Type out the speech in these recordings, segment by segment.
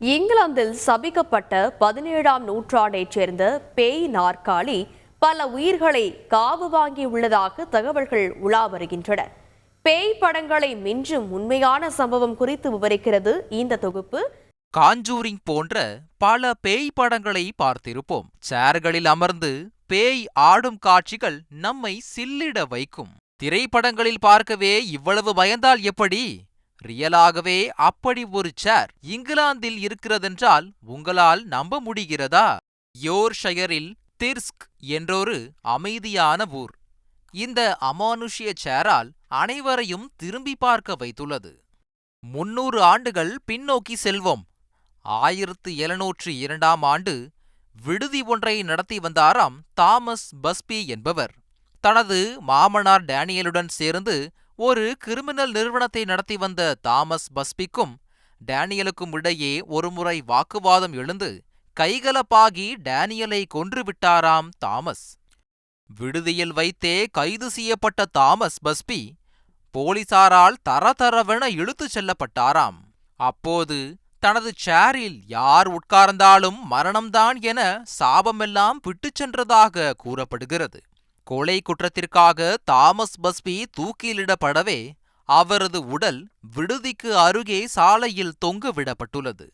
இங்கிலாந்தில் சபிக்கப்பட்ட பதினேழாம் நூற்றாண்டைச் சேர்ந்த பேய் நாற்காலி பல உயிர்களை காவு வாங்கியுள்ளதாக தகவல்கள் உலா வருகின்றன. பேய் படங்களை மிஞ்சும் உண்மையான சம்பவம் குறித்து விவரிக்கிறது இந்த தொகுப்பு. காஞ்சூரிங் போன்ற பல பேய் படங்களை பார்த்திருப்போம். சேர்களில் அமர்ந்து பேய் ஆடும் காட்சிகள் நம்மை சில்லிட வைக்கும். திரைப்படங்களில் பார்க்கவே இவ்வளவு பயந்தால் எப்படி? ரியலாகவே அப்படி ஒரு சேர் இங்கிலாந்தில் இருக்கிறதென்றால் உங்களால் நம்ப முடிகிறதா? யோர்ஷயரில் திர்ஸ்க் என்றொரு அமைதியான ஊர். இந்த அமானுஷ்ய சேரால் அனைவரையும் திரும்பி பார்க்க வைத்துள்ளது. முன்னூறு ஆண்டுகள் பின்னோக்கி செல்வோம். ஆயிரத்து எழுநூற்று இரண்டாம் ஆண்டு விடுதி ஒன்றை நடத்தி வந்தாராம் தாமஸ் பஸ்பி என்பவர். தனது மாமனார் டேனியலுடன் சேர்ந்து ஒரு கிரிமினல் நிறுவனத்தை நடத்தி வந்த தாமஸ் பஸ்பிக்கும் டேனியலுக்கும் இடையே ஒருமுறை வாக்குவாதம் எழுந்து கைகலப்பாகி டேனியலை கொன்றுவிட்டாராம் தாமஸ். விடுதியில் வைத்தே கைது செய்யப்பட்ட தாமஸ் பஸ்பி போலீசாரால் தரதரவென இழுத்துச் செல்லப்பட்டாராம். அப்போது தனது சேரில் யார் உட்கார்ந்தாலும் மரணம்தான் என சாபமெல்லாம் விட்டுச் சென்றதாக கூறப்படுகிறது. கொலை குற்றத்திற்காக தாமஸ் பஸ்பி தூக்கிலிடப்படவே அவரது உடல் விடுதிக்கு அருகே சாலையில் தொங்க விடப்பட்டுள்ளது.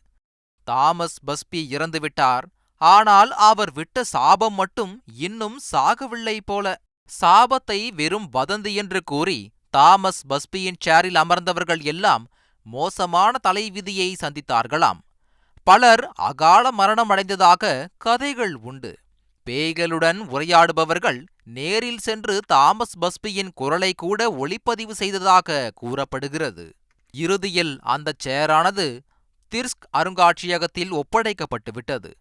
தாமஸ் பஸ்பி இறந்துவிட்டார் ஆனால் அவர் விட்ட சாபம் மட்டும் இன்னும் சாகவில்லை போல. சாபத்தை வெறும் வதந்தி என்று கூறி தாமஸ் பஸ்பியின் சேரில் அமர்ந்தவர்கள் எல்லாம் மோசமான தலைவிதியை சந்தித்தார்களாம். பலர் அகால மரணம் அடைந்ததாக கதைகள் உண்டு. பேய்களுடன் உரையாடுபவர்கள் நேரில் சென்று தாமஸ் பஸ்பியின் குரலை கூட ஒளிப்பதிவு செய்ததாக கூறப்படுகிறது. இறுதியில் அந்த சேரானது திர்ஸ்க் அருங்காட்சியகத்தில் ஒப்படைக்கப்பட்டு விட்டது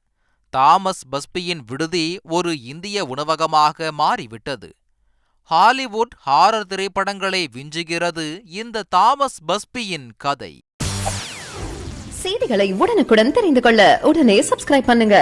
தாமஸ் பஸ்பியின் விடுதி ஒரு இந்திய உணவகமாக மாறிவிட்டது. ஹாலிவுட் ஹாரர் திரைப்படங்களை விஞ்சுகிறது இந்த தாமஸ் பஸ்பியின் கதை. செய்திகளை உடனுக்குடன் தெரிந்து கொள்ள உடனே சப்ஸ்கிரைப் பண்ணுங்க.